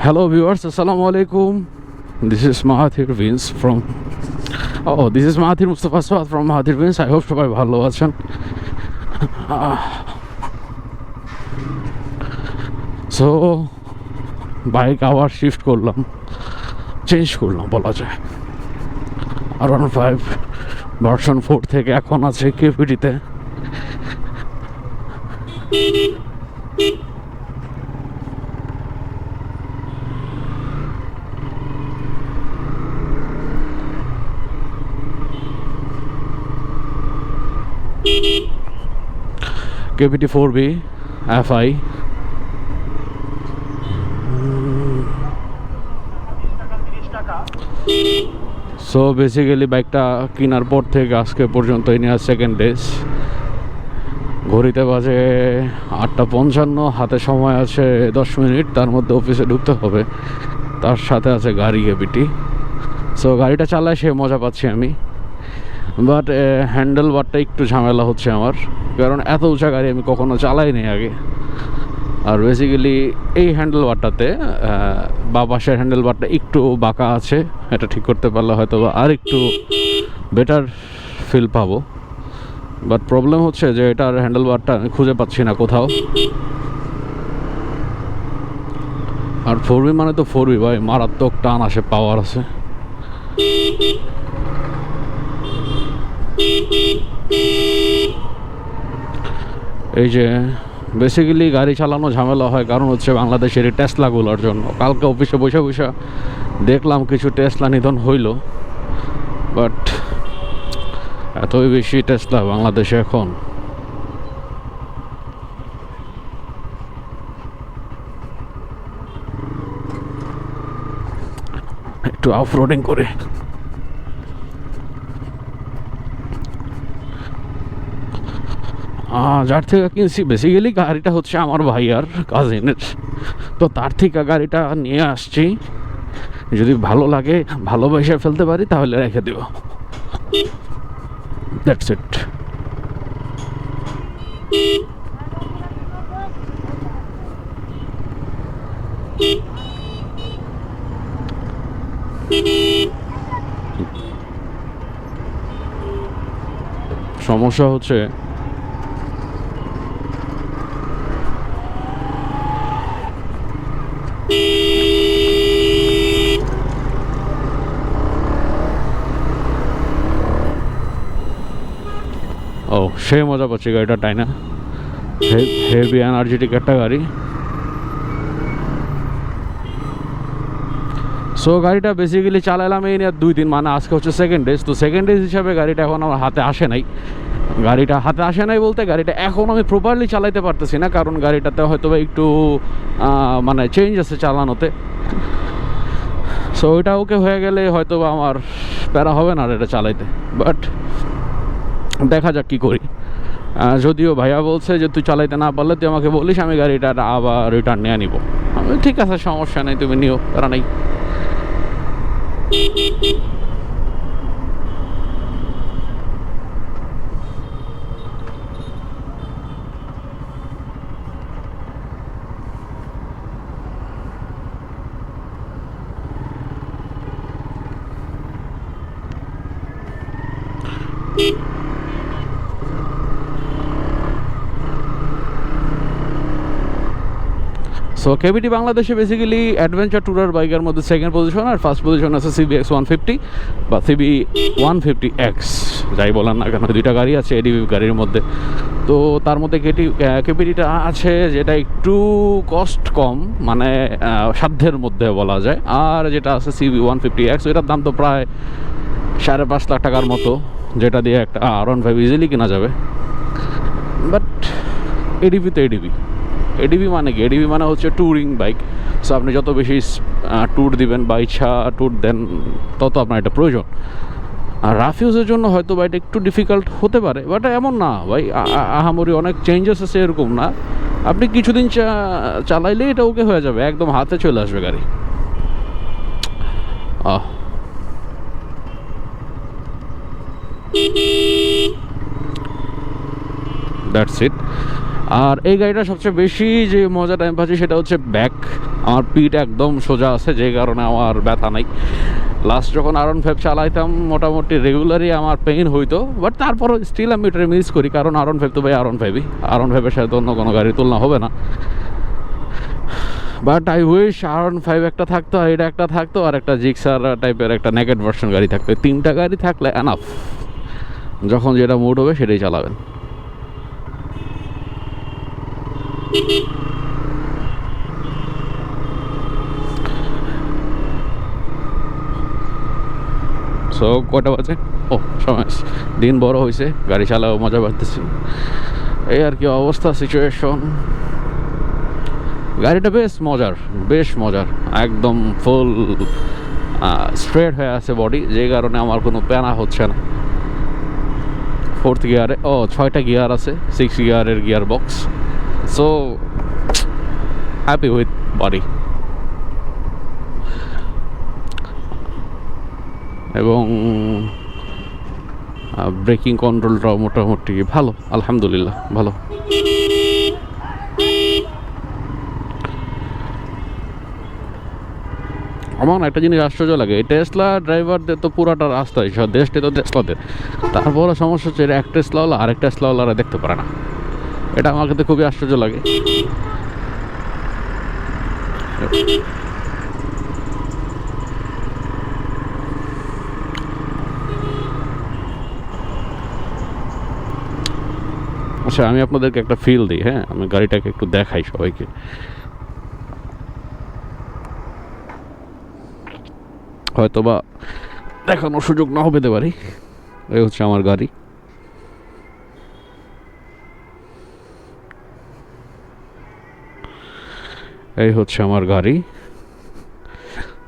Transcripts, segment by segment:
Hello viewers, Assalamu alaikum. This is Mahathir Vince from Oh, this is Mahathir Mustafa Swat from Mahathir Vince. I hope সবাই ভালো আছেন so bike আবার shift করলাম change করলাম বলা যায় আর ওয়ান ফাইভ ভার্সন ফোর থেকে এখন আছে কেপিটিতে KPT four B F I so basically বাইকটা কেনার পর থেকে আজকে পর্যন্ত এই নেওয়ার সেকেন্ড ডেজ ঘড়িতে বাজে আটটা পঞ্চান্ন, হাতে সময় আছে দশ মিনিট, তার মধ্যে অফিসে ঢুকতে হবে। তার সাথে আছে গাড়ি কেবিটি সো গাড়িটা চালায়, সে মজা পাচ্ছি আমি। বাট হ্যান্ডেল বারটা একটু ঝামেলা হচ্ছে আমার। কারণ এত উঁচা গাড়ি আমি কখনো চালাইনি আগে। আর বেসিক্যালি এই হ্যান্ডেল বারটাতে বা পাশের হ্যান্ডেল বারটা একটু বাঁকা আছে, এটা ঠিক করতে পারলে হয়তো বা আর একটু বেটার ফিল পাবো। বাট প্রবলেম হচ্ছে যে এটার হ্যান্ডেল বারটা আমি খুঁজে পাচ্ছি না কোথাও। আর ফোর মানে তো ফোর ভাই, মারাত্মক টান আসে পাওয়ার আছে। এই যে বেসিক্যালি গাড়ি চালানো ঝামেলা হয় কারণ হচ্ছে বাংলাদেশের এই টেসলাগুলোর জন্য। কালকে অফিসে বসে বসে দেখলাম কিছু টেসলা নিধন হইল বাট এতই বেশি টেসলা বাংলাদেশে এখন। একটু অফ রোডিং করে। যার থেকে কিনছি বেসিক্যালি গাড়িটা হচ্ছে আমার ভাইয়ার কাজিনের তো তার থেকে গাড়িটা নিয়ে আসছি। যদি ভালো লাগে, ভালোবেসে ফেলতে পারি, তাহলে রেখে দেব দ্যাটস ইট সমস্যা হচ্ছে সে মজা পাচ্ছি গাড়িটা, তাই না? হেভি এনার্জেটিক একটা গাড়ি। সো গাড়িটা বেসিক্যালি চালালাম এই নিয়ে দুই দিন মানে আজকে হচ্ছে সেকেন্ড ডেজ তো সেকেন্ড ডেজ হিসাবে গাড়িটা এখন আমার হাতে আসে নাই। গাড়িটা হাতে আসে নাই বলতে গাড়িটা এখন আমি প্রপারলি চালাইতে পারতেছি না, কারণ গাড়িটাতে হয়তো একটু মানে চেঞ্জ আছে চালানোতে। সো ওইটা ওকে হয়ে গেলে হয়তো আমার প্যারা হবে না আর এটা চালাইতে। বাট দেখা যাক কী করি। যদিও ভাইয়া বলছে যে, তুই চালাইতে না পারলে তুই আমাকে বলিস, আমি গাড়িটা আবার রিটার্ন নিয়ে নিব। আমি ঠিক আছে, সমস্যা নেই, তুমি নিও, তারা নেই। সো কেবিটি বাংলাদেশে বেসিক্যালি অ্যাডভেঞ্চার ট্যুরার বাইকের মধ্যে সেকেন্ড পজিশন আর ফার্স্ট পজিশন আছে সিবি এক্স ওয়ান ফিফটি বা সিবি ওয়ান ফিফটি এক্স যাই বলেন না কেন, দুইটা গাড়ি আছে এডিবি গাড়ির মধ্যে। তো তার মধ্যে কেটি কেপিটিটা আছে যেটা একটু কস্ট কম মানে সাধ্যের মধ্যে বলা যায়। আর যেটা আছে সিবি ওয়ান ফিফটি এক্স এটার দাম তো প্রায় সাড়ে পাঁচ লাখ টাকার মতো, যেটা দিয়ে একটা আর ওয়ান ফাইভ ইজিলি কেনা যাবে। বাট এডিবি তো এডিবি এডিবি মানে কি? এডিবি মানে হচ্ছে ট্যুরিং বাইক সো আপনি যত বেশি ট্যুর দিবেন বা ইচ্ছা ট্যুর দেন, তত আপনার এটা প্রয়োজন। আর রাফ ইউজের জন্য হয়তো বা এটা একটু ডিফিকাল্ট হতে পারে বাট এমন না ভাই। আহামরি অনেক চেঞ্জেস আছে এরকম না। আপনি কিছুদিন চালাইলে এটা ওকে হয়ে যাবে, একদম হাতে চলে আসবে গাড়ি। আহ। দ্যাটস ইট আর এই গাড়িটা সবচেয়ে বেশি যে মজাটা আমি পাচ্ছি সেটা হচ্ছে ব্যাক আমার পিঠ একদম সোজা আছে, যে কারণে আমার ব্যথা নাই। লাস্ট যখন আরন ফাইভ চালাইতাম, মোটামুটি রেগুলারই আমার পেইন হইতো বাট তারপরও স্টিল আমি এটা মিস করি, কারণ আরন ফাইভ তো ভাই আরন ফাইভই আরন ফাইভের সাথে অন্য কোনো গাড়ির তুলনা হবে না। বাট আই উইশ আরন ফাইভ একটা থাকতো, আর এটা একটা থাকতো, আর একটা জিক্সার টাইপের একটা নেগেট ভার্সন গাড়ি থাকতো। তিনটা গাড়ি থাকলে এনাফ যখন যেটা মুড হবে সেটাই চালাবেন। সো কটা বাজে? ও, সময়। দিন বড় হয়েছে গাড়ি চালাও, মজা পাচ্তেছি এই আর কি অবস্থা সিচুয়েশন গাড়িটা বেশ মজার বেশ মজার। একদম ফুল স্ট্রেট হয়ে আছে বডি যে কারণে আমার কোনো প্যানা হচ্ছে না। ফোর্থ গিয়ারে ও, ছয়টা গিয়ার আছে সিক্স গিয়ারের gear box so happy with body এবং ব্রেকিং কন্ট্রোলটাও মোটামুটি ভালো, আলহামদুলিল্লাহ, ভালো। আমার একটা জিনিস আশ্চর্য লাগে, এই টেসলা ড্রাইভারদের তো পুরাটা রাস্তায় সব দেশটি তো টেসলাদের তারপরে সমস্যা হচ্ছে এক টেসলাওয়ালা আরেক টেসলাওয়ালারা দেখতে পারে না। এটা আমার কাছে খুবই আশ্চর্য লাগে। আচ্ছা আমি আপনাদেরকে একটা ফিল দিই হ্যাঁ? আমি গাড়িটাকে একটু দেখাই সবাইকে। হয়তো বা দেখানোর সুযোগ নাও পেতে পারি। এই হচ্ছে আমার গাড়ি। এই হচ্ছে আমার গাড়ি।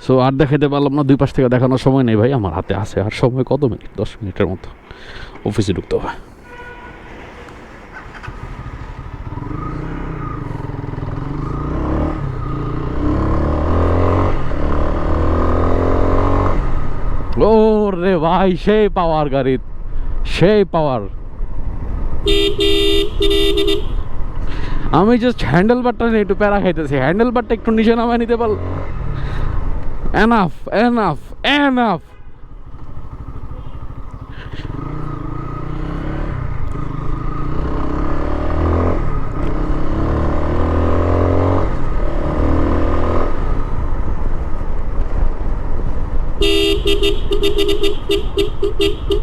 সো আর দেখাইতে পারলাম না, দুই পাশ থেকে দেখানোর সময় নেই ভাই, আমার হাতে আছে। আর সময় কত মিনিট? দশ মিনিটের মতো। অফিসে ঢুকতে হবে। ও রে ভাই, সেই পাওয়ার গাড়ি, সেই পাওয়ার। আমি জাস্ট হ্যান্ডেল বারটা নিয়ে একটু প্যারা খাইতেছি। হ্যান্ডেল বারটা একটু নিচে নামায় নিতে পারল। Enough enough enough Beep, beep, beep, beep, beep, beep, beep, beep, beep.